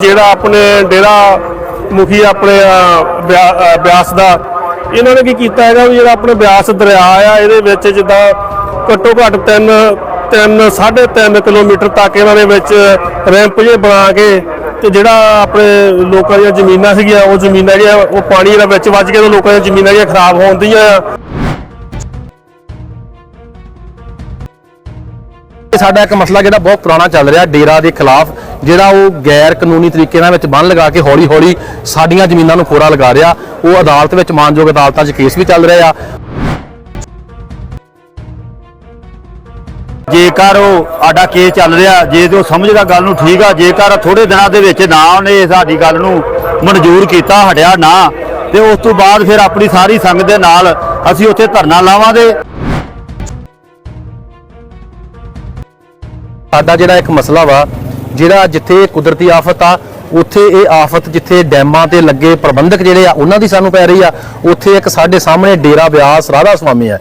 ਜਿਹੜਾ ਆਪਣੇ ਡੇਰਾ ਮੁਖੀ ਆਪਣੇ ਅ, ਬਿਆਸ ਦਾ ਇਹਨਾਂ ਨੇ ਕੀ ਕੀਤਾ ਹੈਗਾ ਵੀ ਜਿਹੜਾ ਆਪਣੇ ਬਿਆਸ ਦਰਿਆ ਆ ਇਹਦੇ ਵਿੱਚ ਜਿੱਦਾਂ ਘੱਟੋ ਘੱਟ 3 3 3.5 ਕਿਲੋਮੀਟਰ ਤੱਕ ਇਹਨਾਂ ਦੇ ਵਿੱਚ ਰੈਂਪ ਜੇ ਬਣਾ ਕੇ ਤੇ ਜਿਹੜਾ ਆਪਣੇ ਲੋਕਾਂ ਦੀਆਂ ਜ਼ਮੀਨਾਂ ਸੀਗੀਆਂ ਉਹ ਜ਼ਮੀਨਾਂ ਜਿਹੜੀਆਂ ਉਹ ਪਾਣੀ ਦੇ ਵਿੱਚ ਵੱਜ ਕੇ ਲੋਕਾਂ ਦੀਆਂ ਜ਼ਮੀਨਾਂ ਜਿਹੜੀਆਂ ਖਰਾਬ ਹੋਣ ਦੀਆਂ ਸਾਡਾ ਇੱਕ ਮਸਲਾ ਜਿਹੜਾ ਬਹੁਤ ਪੁਰਾਣਾ ਚੱਲ ਰਿਹਾ ਡੇਰਾ ਦੇ ਖਿਲਾਫ, ਜਿਹੜਾ ਉਹ ਗੈਰ ਕਾਨੂੰਨੀ ਤਰੀਕੇ ਨਾਲ ਵਿੱਚ ਬੰਨ ਲਗਾ ਕੇ ਹੌਲੀ ਹੌਲੀ ਸਾਡੀਆਂ ਜ਼ਮੀਨਾਂ ਨੂੰ ਖੋਰਾ ਲਗਾ ਰਿਹਾ। ਉਹ ਅਦਾਲਤ ਵਿੱਚ ਮਾਨਯੋਗ ਅਦਾਲਤਾਂ 'ਚ ਕੇਸ ਵੀ ਚੱਲ ਰਿਹਾ ਆ। ਜੇਕਰ ਉਹ ਸਾਡਾ ਕੇਸ ਚੱਲ ਰਿਹਾ, ਜੇ ਉਹ ਸਮਝਦਾ ਗੱਲ ਨੂੰ ਠੀਕ ਆ, ਜੇਕਰ ਥੋੜੇ ਦਿਨਾਂ ਦੇ ਵਿੱਚ ਨਾ ਉਹਨੇ ਸਾਡੀ ਗੱਲ ਨੂੰ ਮਨਜ਼ੂਰ ਕੀਤਾ, ਹਟਿਆ ਨਾ, ਤੇ ਉਸ ਤੋਂ ਬਾਅਦ ਫਿਰ ਆਪਣੀ ਸਾਰੀ ਸੰਗਤ ਦੇ ਨਾਲ ਅਸੀਂ ਉੱਥੇ ਧਰਨਾ ਲਾਵਾਂਗੇ। ਸਾਡਾ ਜਿਹੜਾ ਇੱਕ ਮਸਲਾ ਵਾ, ਜਿਹੜਾ ਜਿੱਥੇ ਕੁਦਰਤੀ ਆਫਤ ਆ, ਉੱਥੇ ਇਹ ਆਫਤ ਜਿੱਥੇ ਡੈਮਾਂ ਤੇ ਲੱਗੇ ਪ੍ਰਬੰਧਕ ਜਿਹੜੇ ਆ, ਉਹਨਾਂ ਦੀ ਸਾਨੂੰ ਪੈ ਰਹੀ ਆ। ਉੱਥੇ ਇੱਕ ਸਾਡੇ ਸਾਹਮਣੇ ਡੇਰਾ ਬਿਆਸ ਰਾਧਾ ਸੁਆਮੀ ਆ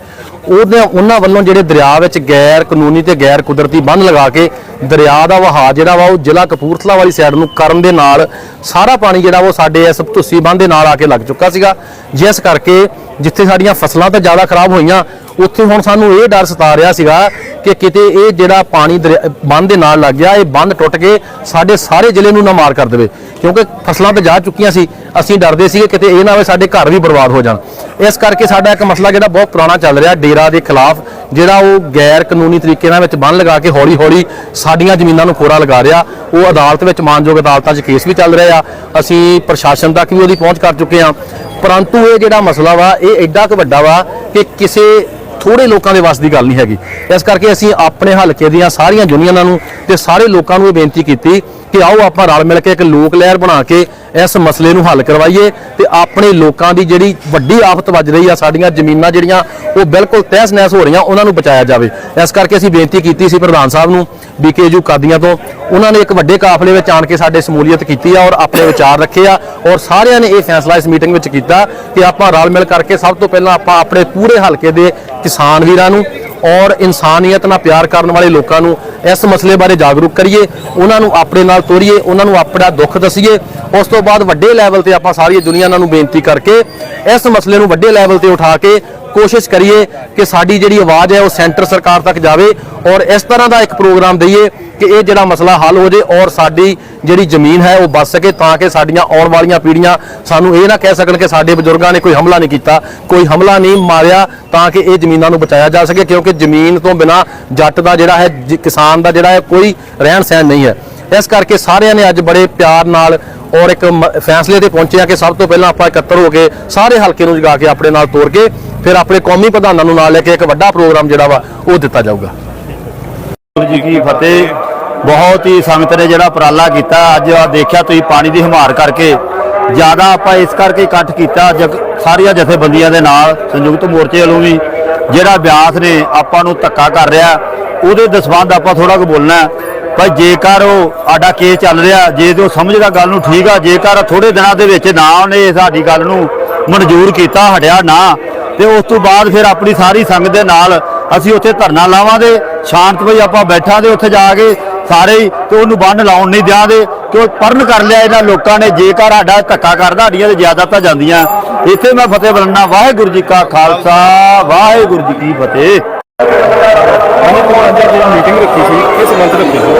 ਉਹਦੇ, ਉਹਨਾਂ ਵੱਲੋਂ ਜਿਹੜੇ ਦਰਿਆ ਵਿੱਚ ਗੈਰ ਕਾਨੂੰਨੀ ਤੇ ਗੈਰ ਕੁਦਰਤੀ ਬੰਨ ਲਗਾ ਕੇ ਦਰਿਆ ਦਾ ਵਹਾਅ ਜਿਹੜਾ ਵਾ, ਉਹ ਜ਼ਿਲ੍ਹਾ ਕਪੂਰਥਲਾ ਵਾਲੀ ਸਾਈਡ ਨੂੰ ਕਰਨ ਦੇ ਨਾਲ ਸਾਰਾ ਪਾਣੀ ਜਿਹੜਾ ਵਾ, ਉਹ ਸਾਡੇ ਇਸ ਧੁੱਸੀ ਬੰਨ ਦੇ ਨਾਲ ਆ ਕੇ ਲੱਗ ਚੁੱਕਾ ਸੀਗਾ। ਜਿਸ ਕਰਕੇ ਜਿੱਥੇ ਸਾਡੀਆਂ ਫਸਲਾਂ ਤਾਂ ਜ਼ਿਆਦਾ ਖਰਾਬ ਹੋਈਆਂ, ਉੱਥੇ ਹੁਣ ਸਾਨੂੰ ਇਹ ਡਰ ਸਤਾ ਰਿਹਾ ਸੀਗਾ ਕਿ ਕਿਤੇ ਇਹ ਜਿਹੜਾ ਪਾਣੀ ਦਰਿਆ- ਬੰਨ੍ਹ ਦੇ ਨਾਲ ਲੱਗ ਗਿਆ, ਇਹ ਬੰਦ ਟੁੱਟ ਕੇ ਸਾਡੇ ਸਾਰੇ ਜ਼ਿਲ੍ਹੇ ਨੂੰ ਨਾ ਮਾਰ ਕਰ ਦੇਵੇ। ਕਿਉਂਕਿ ਫਸਲਾਂ ਤਾਂ ਜਾ ਚੁੱਕੀਆਂ ਸੀ, ਅਸੀਂ ਡਰਦੇ ਸੀਗੇ ਕਿਤੇ ਇਹ ਨਾ ਹੋਵੇ ਸਾਡੇ ਘਰ ਵੀ ਬਰਬਾਦ ਹੋ ਜਾਣ। ਇਸ ਕਰਕੇ ਸਾਡਾ ਇੱਕ ਮਸਲਾ ਜਿਹੜਾ ਬਹੁਤ ਪੁਰਾਣਾ ਚੱਲ ਰਿਹਾ, ਡੇਰਾ ਦੇ ਖਿਲਾਫ, ਜਿਹੜਾ ਉਹ ਗੈਰ ਕਾਨੂੰਨੀ ਤਰੀਕੇ ਨਾਲ ਵਿੱਚ ਬੰਨ ਲਗਾ ਕੇ ਹੌਲੀ ਹੌਲੀ ਸਾਡੀਆਂ ਜ਼ਮੀਨਾਂ ਨੂੰ ਖੋਰਾ ਲਗਾ ਰਿਹਾ। ਉਹ ਅਦਾਲਤ ਵਿੱਚ ਮਾਨਯੋਗ ਅਦਾਲਤਾਂ 'ਚ ਕੇਸ ਵੀ ਚੱਲ ਰਿਹਾ ਆ। ਅਸੀਂ ਪ੍ਰਸ਼ਾਸਨ ਤੱਕ ਵੀ ਉਹਦੀ ਪਹੁੰਚ ਕਰ ਚੁੱਕੇ ਹਾਂ। ਪਰੰਤੂ ਇਹ ਜਿਹੜਾ ਮਸਲਾ ਵਾ, ਇਹ ਐਡਾ ਕੁ ਵੱਡਾ ਵਾ ਕਿ ਕਿਸੇ ਥੋੜੇ ਲੋਕਾਂ ਦੇ ਵੱਸ ਦੀ ਗੱਲ ਨਹੀਂ ਹੈਗੀ। ਇਸ ਕਰਕੇ ਅਸੀਂ ਆਪਣੇ ਹਲਕੇ ਦੀਆਂ ਸਾਰੀਆਂ ਯੂਨੀਅਨਾਂ ਨੂੰ ਤੇ ਸਾਰੇ ਲੋਕਾਂ ਨੂੰ ਇਹ ਬੇਨਤੀ ਕੀਤੀ ਕਿ ਆਓ ਆਪਾਂ ਰਲ ਮਿਲ ਕੇ ਇੱਕ ਲੋਕ ਲਹਿਰ ਬਣਾ ਕੇ ਇਸ ਮਸਲੇ ਨੂੰ ਹੱਲ ਕਰਵਾਈਏ ਤੇ ਆਪਣੇ ਲੋਕਾਂ ਦੀ ਜਿਹੜੀ ਵੱਡੀ ਆਫਤ ਵੱਜ ਰਹੀ ਆ, ਸਾਡੀਆਂ ਜ਼ਮੀਨਾਂ ਜਿਹੜੀਆਂ, ਉਹ ਬਿਲਕੁਲ ਤਹਿਸ ਨਹਿਸ ਹੋ ਰਹੀਆਂ, ਉਹਨਾਂ ਨੂੰ ਬਚਾਇਆ ਜਾਵੇ। ਇਸ ਕਰਕੇ ਅਸੀਂ ਬੇਨਤੀ ਕੀਤੀ ਸੀ ਪ੍ਰਧਾਨ ਸਾਹਿਬ ਨੂੰ ਬੀਕੇਯੂ ਕਾਦੀਆਂ ਤੋਂ। ਉਹਨਾਂ ਨੇ ਇੱਕ ਵੱਡੇ ਕਾਫਲੇ ਵਿੱਚ ਆਣ ਕੇ ਸਾਡੇ ਸਮੂਲੀਅਤ ਕੀਤੀ ਆ ਔਰ ਆਪਣੇ ਵਿਚਾਰ ਰੱਖੇ ਆ ਔਰ ਸਾਰਿਆਂ ਨੇ ਇਹ ਫੈਸਲਾ ਇਸ ਮੀਟਿੰਗ ਵਿੱਚ ਕੀਤਾ ਕਿ ਆਪਾਂ ਰਲ ਮਿਲ ਕਰਕੇ ਸਭ ਤੋਂ ਪਹਿਲਾਂ ਆਪਾਂ ਆਪਣੇ ਪੂਰੇ ਹਲਕੇ ਦੇ ਕਿਸਾਨ ਵੀਰਾਂ ਨੂੰ ਔਰ ਇਨਸਾਨੀਅਤ ਨਾਲ ਪਿਆਰ ਕਰਨ ਵਾਲੇ ਲੋਕਾਂ ਨੂੰ ਇਸ ਮਸਲੇ ਬਾਰੇ ਜਾਗਰੂਕ ਕਰੀਏ, ਉਹਨਾਂ ਨੂੰ ਆਪਣੇ ਨਾਲ ਤੋਰੀਏ, ਉਹਨਾਂ ਨੂੰ ਆਪਣਾ ਦੁੱਖ ਦਸੀਏ। ਉਸ ਤੋਂ ਬਾਅਦ ਵੱਡੇ ਲੈਵਲ ਤੇ ਆਪਾਂ ਸਾਰੀ ਦੁਨੀਆ ਨੂੰ ਬੇਨਤੀ ਕਰਕੇ ਇਸ ਮਸਲੇ ਨੂੰ ਵੱਡੇ ਲੈਵਲ ਤੇ ਉਠਾ ਕੇ ਕੋਸ਼ਿਸ਼ ਕਰੀਏ ਕਿ ਸਾਡੀ ਜਿਹੜੀ ਆਵਾਜ਼ ਹੈ ਉਹ ਸੈਂਟਰ ਸਰਕਾਰ ਤੱਕ ਜਾਵੇ ਔਰ ਇਸ ਤਰ੍ਹਾਂ ਦਾ ਇੱਕ ਪ੍ਰੋਗਰਾਮ ਦਈਏ ਕਿ ਇਹ ਜਿਹੜਾ ਮਸਲਾ ਹੱਲ ਹੋ ਜੇ ਔਰ ਸਾਡੀ ਜਿਹੜੀ ਜ਼ਮੀਨ ਹੈ ਉਹ ਬਚ ਸਕੇ ਤਾਂ ਕਿ ਸਾਡੀਆਂ ਆਉਣ ਵਾਲੀਆਂ ਪੀੜ੍ਹੀਆਂ ਸਾਨੂੰ ਇਹ ਨਾ ਕਹਿ ਸਕਣ ਕਿ ਸਾਡੇ ਬਜ਼ੁਰਗਾਂ ਨੇ ਕੋਈ ਹਮਲਾ ਨਹੀਂ ਕੀਤਾ, ਕੋਈ ਹਮਲਾ ਨਹੀਂ ਮਾਰਿਆ ਤਾਂ ਕਿ ਇਹ ਜ਼ਮੀਨਾਂ ਨੂੰ ਬਚਾਇਆ ਜਾ ਸਕੇ ਕਿਉਂਕਿ ਜ਼ਮੀਨ ਤੋਂ ਬਿਨਾ ਜੱਟ ਦਾ ਜਿਹੜਾ ਹੈ, ਜ- ਕਿਸਾਨ ਦਾ ਜਿਹੜਾ ਹੈ ਕੋਈ ਰਹਿਣ ਸਹਿਣ ਨਹੀਂ ਹੈ। ਇਸ ਕਰਕੇ ਸਾਰਿਆਂ ਨੇ ਅੱਜ ਬੜੇ ਪਿਆਰ ਨਾਲ ਔਰ ਇੱਕ ਮ- ਫੈਸਲੇ ਤੇ ਪਹੁੰਚਿਆ ਕਿ ਸਭ ਤੋਂ ਪਹਿਲਾਂ ਆਪਾਂ ਇਕੱਤਰ ਹੋ ਕੇ ਸਾਰੇ ਹਲਕੇ ਨੂੰ ਜਗਾ ਕੇ ਆਪਣੇ ਨਾਲ ਤੋਰ ਕੇ ਫਿਰ ਆਪਣੇ ਕੌਮੀ ਪ੍ਰਧਾਨਾਂ ਨੂੰ ਨਾਲ ਲੈ ਕੇ ਇੱਕ ਵੱਡਾ ਪ੍ਰੋਗਰਾਮ ਜਿਹੜਾ ਵਾ, ਉਹ ਦਿੱਤਾ ਜਾਊਗਾ। ਵਾਹਿਗੁਰੂ ਜੀ ਕੀ ਫਤਿਹ। ਬਹੁਤ ਹੀ ਸੰਗਤ ਨੇ ਜਿਹੜਾ ਉਪਰਾਲਾ ਕੀਤਾ। ਅੱਜ ਆ ਦੇਖਿਆ ਤੁਸੀਂ ਪਾਣੀ ਦੀ ਹਮਾਰ ਕਰਕੇ। ਜ਼ਿਆਦਾ ਆਪਾਂ ਇਸ ਕਰਕੇ ਇਕੱਠ ਕੀਤਾ, ਜਗ ਸਾਰੀਆਂ ਜਥੇਬੰਦੀਆਂ ਦੇ ਨਾਲ, ਸੰਯੁਕਤ ਮੋਰਚੇ ਵੱਲੋਂ ਵੀ, ਜਿਹੜਾ ਬਿਆਸ ਨੇ ਆਪਾਂ ਨੂੰ ਧੱਕਾ ਕਰ ਰਿਹਾ। ਉਹਦੇ ਦਸਵੰਦ ਆਪਾਂ ਥੋੜਾ ਕੁ ਬੋਲਣਾ ਹੈ। ਪਰ ਜੇਕਰ ਉਹ ਆਡਾ ਕੇਸ ਚੱਲ ਰਿਹਾ, ਜੇ ਤੇ ਉਹ ਸਮਝਦਾ ਗੱਲ ਨੂੰ ਠੀਕ ਆ, ਜੇਕਰ ਥੋੜੇ ਦਿਨਾਂ ਦੇ ਵਿੱਚ ਨਾ ਉਹਨੇ ਸਾਡੀ ਗੱਲ ਨੂੰ ਮਨਜ਼ੂਰ ਕੀਤਾ, ਹਟਿਆ ਨਾ ਤੇ ਉਸ ਤੋਂ ਬਾਅਦ ਫਿਰ ਆਪਣੀ ਸਾਰੀ ਸੰਗਤ ਦੇ ਨਾਲ ਅਸੀਂ ਉੱਥੇ ਧਰਨਾ ਲਾਵਾਂਗੇ। ਸ਼ਾਂਤਮਈ ਆਪਾਂ ਬੈਠਾਂਗੇ ਉੱਥੇ ਜਾ ਕੇ ਸਾਰੇ ਤੇ ਉਹਨੂੰ ਬੰਨ ਲਾਉਣ ਨਹੀਂ ਦਿਆਂਗੇ। ਕਿ ਉਹ ਪਰਨ ਕਰ ਲਿਆ ਇਹਨਾਂ ਲੋਕਾਂ ਨੇ। ਜੇਕਰ ਸਾਡਾ ਧੱਕਾ ਕਰਦਾ ਸਾਡੀਆਂ ਤੇ ਜ਼ਿਆਦਾਤਾਂ ਜਾਂਦੀਆਂ। ਇੱਥੇ ਮੈਂ ਫਤਿਹ ਬਲਣਾ ਵਾਹਿਗੁਰੂ ਜੀ ਕਾ ਖਾਲਸਾ ਵਾਹਿਗੁਰੂ ਜੀ ਕੀ ਫਤਿਹ। ਮੀਟਿੰਗ ਰੱਖੀ ਸੀ ਕਿਸ ਮੰਤ ਰੱਖੀ ਸੀ?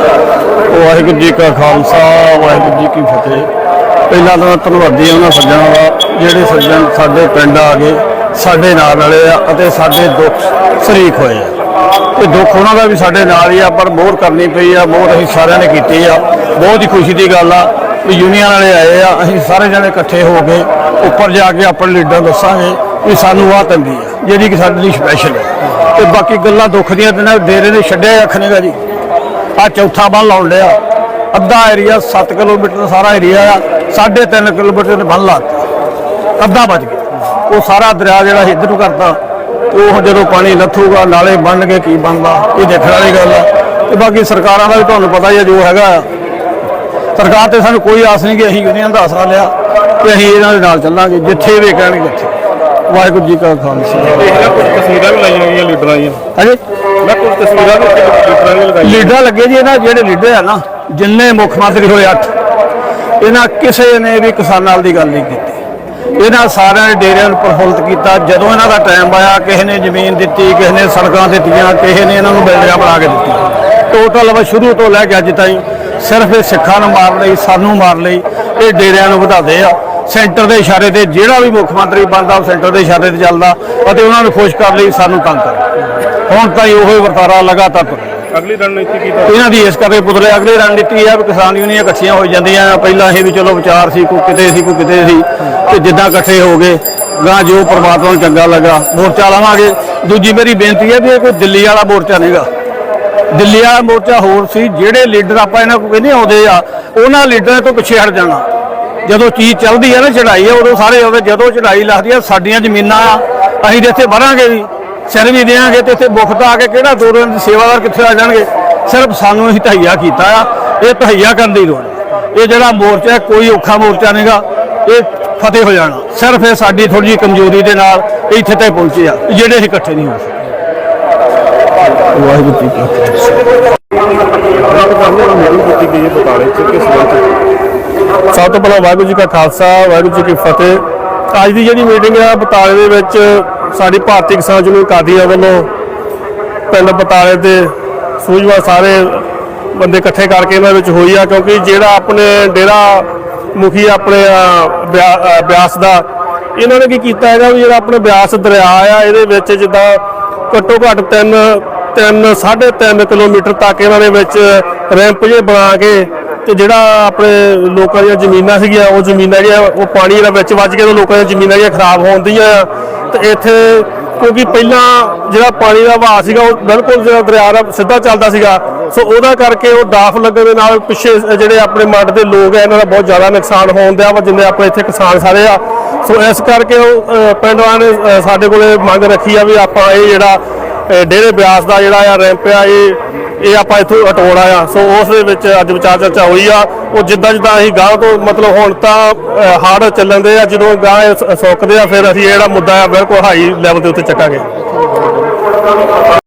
ਵਾਹਿਗੁਰੂ ਜੀ ਕਾ ਖਾਲਸਾ ਵਾਹਿਗੁਰੂ ਜੀ ਕੀ ਫਤਿਹ। ਪਹਿਲਾਂ ਤਾਂ ਧੰਨਵਾਦੀ ਉਹਨਾਂ ਸੱਜਣਾਂ ਦਾ ਜਿਹੜੇ ਸੱਜਣ ਸਾਡੇ ਪਿੰਡ ਆ ਗਏ। ਸਾਡੇ ਨਾਲ ਰਲੇ ਆ ਅਤੇ ਸਾਡੇ ਦੁੱਖ ਸ਼ਰੀਕ ਹੋਏ ਆ। ਇਹ ਦੁੱਖ ਉਹਨਾਂ ਦਾ ਵੀ ਸਾਡੇ ਨਾਲ ਹੀ ਆ, ਪਰ ਮੋਹਰ ਕਰਨੀ ਪਈ ਆ, ਮੋਹਰ ਅਸੀਂ ਸਾਰਿਆਂ ਨੇ ਕੀਤੀ ਆ। ਬਹੁਤ ਹੀ ਖੁਸ਼ੀ ਦੀ ਗੱਲ ਆ ਵੀ ਯੂਨੀਅਨ ਵਾਲੇ ਆਏ ਆ, ਅਸੀਂ ਸਾਰੇ ਜਣੇ ਇਕੱਠੇ ਹੋ ਕੇ ਉੱਪਰ ਜਾ ਕੇ ਆਪਣੇ ਲੀਡਰ ਦੱਸਾਂਗੇ ਵੀ ਸਾਨੂੰ ਆਹ ਤੰਗੀ ਆ, ਜਿਹੜੀ ਕਿ ਸਾਡੇ ਲਈ ਸਪੈਸ਼ਲ ਹੈ ਤੇ ਬਾਕੀ ਗੱਲਾਂ ਦੁੱਖ ਦੀਆਂ ਤੇ ਨਾ ਦੇਰੇ ਨੇ ਛੱਡਿਆ ਅੱਖ ਨੇਗਾ ਜੀ। ਆ ਚੌਥਾ ਬੰਨ ਲਾਉਣ ਲਿਆ ਅੱਧਾ ਏਰੀਆ 7 ਕਿਲੋਮੀਟਰ ਦਾ ਸਾਰਾ ਏਰੀਆ ਆ 3.5 ਕਿਲੋਮੀਟਰ ਦੇ ਬੰਨ ਲਾਤਾ ਅੱਧਾ ਬਚ ਗਿਆ। ਉਹ ਸਾਰਾ ਦਰਿਆ ਜਿਹੜਾ ਇੱਧਰ ਨੂੰ ਕਰਤਾ। ਉਹ ਜਦੋਂ ਪਾਣੀ ਲੱਥੂਗਾ ਨਾਲੇ ਬਣ ਕੇ ਕੀ ਬਣਦਾ ਇਹ ਦੇਖਣ ਵਾਲੀ ਗੱਲ ਆ। ਤੇ ਬਾਕੀ ਸਰਕਾਰਾਂ ਦਾ ਵੀ ਤੁਹਾਨੂੰ ਪਤਾ ਹੀ ਆ ਜੋ ਹੈਗਾ। ਸਰਕਾਰ ਤੇ ਸਾਨੂੰ ਕੋਈ ਆਸ ਨਹੀਂ ਕਿ ਅਸੀਂ ਯੂਨੀਅਨ ਦਾ ਆਸਰਾ ਲਿਆ ਤੇ ਅਸੀਂ ਇਹਨਾਂ ਦੇ ਨਾਲ ਚੱਲਾਂਗੇ ਜਿੱਥੇ ਵੀ ਕਹਿਣਗੇ ਉੱਥੇ। ਵਾਹਿਗੁਰੂ ਜੀ ਕਾ ਖਾਲਸਾ। ਕੁਝ ਤਸਵੀਰਾਂ ਵੀ ਲਾਈਆਂ ਗਈਆਂ ਲੀਡਰਾਂ ਦੀਆਂ। ਹਾਂਜੀ? ਮੈਂ ਕੁਝ ਤਸਵੀਰਾਂ ਵੀ ਲੀਡਰਾਂ ਦੀਆਂ ਲਗਾਈਆਂ। ਲੀਡਰ ਲੱਗੇ ਜੀ ਇਹਨਾਂ ਜਿਹੜੇ ਲੀਡਰ ਆ ਨਾ ਜਿੰਨੇ ਮੁੱਖ ਮੰਤਰੀ ਹੋਏ ਅੱਠ ਇਹਨਾਂ ਕਿਸੇ ਨੇ ਵੀ ਕਿਸਾਨਾਂ ਨਾਲ ਦੀ ਗੱਲ ਨਹੀਂ ਕੀਤੀ। ਇਹਨਾਂ ਸਾਰਿਆਂ ਨੇ ਡੇਰਿਆਂ ਨੂੰ ਪ੍ਰਫੁੱਲਤ ਕੀਤਾ। ਜਦੋਂ ਇਹਨਾਂ ਦਾ ਟਾਈਮ ਆਇਆ, ਕਿਸੇ ਨੇ ਜ਼ਮੀਨ ਦਿੱਤੀ, ਕਿਸੇ ਨੇ ਸੜਕਾਂ ਦਿੱਤੀਆਂ, ਕਿਸੇ ਨੇ ਇਹਨਾਂ ਨੂੰ ਬਿਲਡਿੰਗਾਂ ਬਣਾ ਕੇ ਦਿੱਤੀਆਂ। ਟੋਟਲ ਵਾ ਸ਼ੁਰੂ ਤੋਂ ਲੈ ਕੇ ਅੱਜ ਤਾਈਂ ਸਿਰਫ ਇਹ ਸਿੱਖਾਂ ਨੂੰ ਮਾਰ ਲਈ, ਸਾਨੂੰ ਮਾਰ ਲਈ ਇਹ ਡੇਰਿਆਂ ਨੂੰ ਵਧਾਦੇ ਆ। ਸੈਂਟਰ ਦੇ ਇਸ਼ਾਰੇ ਤੇ ਜਿਹੜਾ ਵੀ ਮੁੱਖ ਮੰਤਰੀ ਬਣਦਾ, ਉਹ ਸੈਂਟਰ ਦੇ ਇਸ਼ਾਰੇ ਤੇ ਚੱਲਦਾ ਅਤੇ ਉਹਨਾਂ ਨੂੰ ਖੁਸ਼ ਕਰ ਲਈ ਸਾਨੂੰ ਤੰਗ ਕਰ। ਹੁਣ ਤਾਂ ਤਾਈਂ ਉਹੀ ਵਰਤਾਰਾ ਲਗਾਤਾਰ ਤੁਰਿਆ ਅਗਲੀ ਰਣਨੀਤੀ ਕੀ ਇਹਨਾਂ ਦੀ ਇਸ ਕਰਕੇ ਪੁਤਲੇ ਅਗਲੀ ਰਣਨੀਤੀ ਆ ਵੀ ਕਿਸਾਨ ਯੂਨੀਅਨ ਇਕੱਠੀਆਂ ਹੋ ਜਾਂਦੀਆਂ ਪਹਿਲਾਂ ਇਹ ਵੀ ਚਲੋ ਵਿਚਾਰ ਸੀ ਕੋਈ ਕਿਤੇ ਸੀ ਕੋਈ ਕਿਤੇ ਸੀ ਤੇ ਜਿੱਦਾਂ ਇਕੱਠੇ ਹੋ ਗਏ ਗਾਂ ਜੋ ਪਰਮਾਤਮਾ ਨੂੰ ਚੰਗਾ ਲੱਗਾ ਮੋਰਚਾ ਲਾਵਾਂਗੇ। ਦੂਜੀ ਮੇਰੀ ਬੇਨਤੀ ਹੈ ਵੀ ਇਹ ਕੋਈ ਦਿੱਲੀ ਵਾਲਾ ਮੋਰਚਾ ਨਹੀਂਗਾ। ਦਿੱਲੀ ਵਾਲਾ ਮੋਰਚਾ ਹੋਰ ਸੀ ਜਿਹੜੇ ਲੀਡਰ ਆਪਾਂ ਇਹਨਾਂ ਕੋਲ ਕਹਿੰਦੇ ਆਉਂਦੇ ਆ ਉਹਨਾਂ ਲੀਡਰਾਂ ਤੋਂ ਪਿੱਛੇ ਹਟ ਜਾਣਾ। ਜਦੋਂ ਚੀਜ਼ ਚੱਲਦੀ ਹੈ ਨਾ ਚੜਾਈ ਹੈ ਉਦੋਂ ਸਾਰੇ ਆਉਂਦੇ ਜਦੋਂ ਚੜਾਈ ਲੱਗਦੀ ਹੈ ਸਾਡੀਆਂ ਜ਼ਮੀਨਾਂ ਆ, ਅਸੀਂ ਤੇ ਇੱਥੇ ਵਰਾਂਗੇ ਵੀ। ਸਿਰ ਵੀ ਦੇਾਂਗੇ ਤੇ ਇੱਥੇ ਮੁਫਤ ਆ ਕੇ ਕਿਹੜਾ ਦੋ ਦਿਨ ਸੇਵਾਦਾਰ ਕਿੱਥੇ ਆ ਜਾਣਗੇ? ਸਿਰਫ ਸਾਨੂੰ ਹੀ ਤਹਈਆ ਕੀਤਾ ਆ। ਇਹ ਤਹਈਆ ਕਰਨ ਦੀ ਲੋੜ ਹੈ। ਇਹ ਜਿਹੜਾ ਮੋਰਚਾ ਕੋਈ ਔਖਾ ਮੋਰਚਾ ਨਹੀਂਗਾ। ਇਹ ਫਤਿਹ ਹੋ ਜਾਣਾ। ਸਿਰਫ ਇਹ ਸਾਡੀ ਥੋੜੀ ਜਿਹੀ ਕਮਜ਼ੋਰੀ ਦੇ ਨਾਲ ਇੱਥੇ ਤੱਕ ਪਹੁੰਚੇ ਆ। ਜਿਹੜੇ ਅਸੀਂ ਇਕੱਠੇ ਨਹੀਂ ਹੋ ਸਕਦੇ ਵਾਹਿਗੁਰੂ ਜੀ ਕਾ ਖਾਲਸਾ। ਸਭ ਤੋਂ ਪਹਿਲਾਂ ਵਾਹਿਗੁਰੂ ਜੀ ਕਾ ਖਾਲਸਾ। ਵਾਹਿਗੁਰੂ ਜੀ ਕੀ ਫਤਿਹ। ਅੱਜ ਦੀ ਜਿਹੜੀ ਮੀਟਿੰਗ ਆ ਬਤਾਲੇ ਦੇ ਵਿੱਚ ਸਾਡੀ ਭਾਰਤੀ ਕਿਸਾਨ ਯੂਨੀਅਨ ਕਾਦੀਆਂ ਵੱਲੋਂ ਪਿੰਡ ਬਤਾਲੇ ਦੇ ਸੂਝਵਾਨ ਸਾਰੇ ਬੰਦੇ ਇਕੱਠੇ ਕਰਕੇ ਇਹਨਾਂ ਵਿੱਚ ਹੋਈ ਆ ਕਿਉਂਕਿ ਜਿਹੜਾ ਆਪਣੇ ਡੇਰਾ ਮੁਖੀ ਆਪਣੇ ਅ, ਬਿਆਸ ਦਾ ਇਹਨਾਂ ਨੇ ਕੀ ਕੀਤਾ ਹੈਗਾ ਵੀ ਜਿਹੜਾ ਆਪਣੇ ਬਿਆਸ ਦਰਿਆ ਆ ਇਹਦੇ ਵਿੱਚ ਜਿੱਦਾਂ ਘੱਟੋ ਘੱਟ 3 3 3.5 ਕਿਲੋਮੀਟਰ ਤੱਕ ਇਹਨਾਂ ਦੇ ਵਿੱਚ ਰੈਂਪ ਜੇ ਬਣਾ ਕੇ ਤੇ ਜਿਹੜਾ ਆਪਣੇ ਲੋਕਾਂ ਦੀਆਂ ਜ਼ਮੀਨਾਂ ਸੀਗੀਆਂ, ਉਹ ਜ਼ਮੀਨਾਂ ਜਿਹੜੀਆਂ, ਉਹ ਪਾਣੀ ਜਿਹੜਾ ਵਿੱਚ ਵੱਜ ਕੇ ਤੇ ਲੋਕਾਂ ਦੀਆਂ ਜ਼ਮੀਨਾਂ ਜਿਹੜੀਆਂ ਖਰਾਬ ਹੋਣਦੀਆਂ ਆ। ਤੇ ਇੱਥੇ ਕਿਉਂਕਿ ਪਹਿਲਾਂ ਜਿਹੜਾ ਪਾਣੀ ਦਾ ਵਹਾਅ ਸੀਗਾ, ਉਹ ਬਿਲਕੁਲ ਜਿਹੜਾ ਦਰਿਆ ਦਾ ਸਿੱਧਾ ਚੱਲਦਾ ਸੀਗਾ। ਸੋ ਉਹਦਾ ਕਰਕੇ ਉਹ ਡਾਫ ਲੱਗਣ ਦੇ ਨਾਲ ਪਿੱਛੇ ਜਿਹੜੇ ਆਪਣੇ ਮੰਡ ਦੇ ਲੋਕ ਆ, ਇਹਨਾਂ ਦਾ ਬਹੁਤ ਜ਼ਿਆਦਾ ਨੁਕਸਾਨ ਹੋਣ ਦਿਆ ਵਾ, ਜਿੰਨੇ ਆਪਣੇ ਇੱਥੇ ਕਿਸਾਨ ਸਾਰੇ ਆ। ਸੋ ਇਸ ਕਰਕੇ ਉਹ ਪਿੰਡ ਵਾਲਿਆਂ ਨੇ ਸਾਡੇ ਕੋਲੇ ਮੰਗ ਰੱਖੀ ਆ ਵੀ ਆਪਾਂ ਇਹ ਜਿਹੜਾ ਡੇਰੇ ਬਿਆਸ ਦਾ ਜਿਹੜਾ ਆ ਰੈਂਪ ਆ, ਇਹ ਇਹ ਆਪਾਂ ਇੱਥੋਂ ਹਟਾਉਣਾ ਆ। ਸੋ ਉਸ ਦੇ ਵਿੱਚ ਅੱਜ ਵਿਚਾਰ ਚਰਚਾ ਹੋਈ ਆ। ਉਹ ਜਿੱਦਾਂ ਜਿੱਦਾਂ ਅਸੀਂ ਗਾਂ ਤੋਂ ਮਤਲਬ ਹੁਣ ਤਾਂ ਹਾਰਡ ਚੱਲਣ ਦੇ ਆ, ਜਦੋਂ ਗਾਂ ਸੁੱਕਦੇ ਆ, ਫਿਰ ਅਸੀਂ ਇਹ ਜਿਹੜਾ ਮੁੱਦਾ ਆ, ਬਿਲਕੁਲ ਹਾਈ ਲੈਵਲ ਦੇ ਉੱਤੇ ਚੱਕਾਂਗੇ।